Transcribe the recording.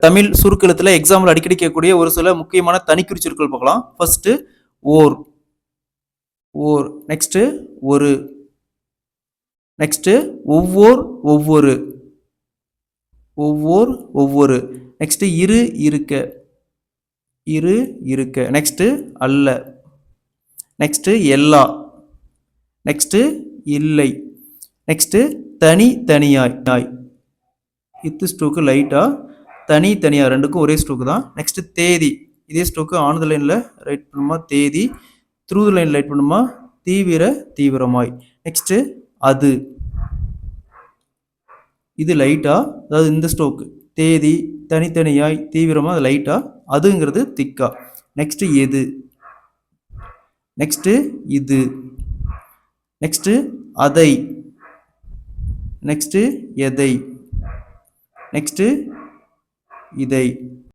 Tamil சுருக்கெழுத்துல example அடிக்கடி கேட்கக்கூடிய ஒரு சில முக்கியமான தனிக்குறி சொற்கள் பார்க்கலாம். ஃபர்ஸ்ட் ஓர். ஓர். நெக்ஸ்ட் ஒரு. நெக்ஸ்ட் ஒவ்வொரு ஒவ்வொரு. ஒவ்வொரு ஒவ்வொரு. நெக்ஸ்ட் இரு இருக்க. இரு இருக்க. நெக்ஸ்ட் அல்ல. நெக்ஸ்ட் எல்லா. நெக்ஸ்ட் இல்லை. நெக்ஸ்ட் தனி தனியாய். நாய் இத்து ஸ்ட்ரோக்கு லைட்டாக தனி தனியாக ரெண்டுக்கும் ஒரே ஸ்ட்ரோக்கு தான். நெக்ஸ்ட்டு தேதி. இதே ஸ்ட்ரோக்கு ஆனது லைனில் ரைட் பண்ணுமா? தேதி. த்ரூ லைன் ரைட் பண்ணுமா? தீவிர தீவிரமாய். நெக்ஸ்ட்டு அது. இது லைட்டாக அதாவது இந்த ஸ்ட்ரோக்கு தேதி தனித்தனியாய் தீவிரமாக அது லைட்டாக அதுங்கிறது திக்கா நெக்ஸ்ட்டு எது? நெக்ஸ்ட்டு இது. நெக்ஸ்ட்டு அதை. நெக்ஸ்ட்டு எதை? நெக்ஸ்ட்டு இதை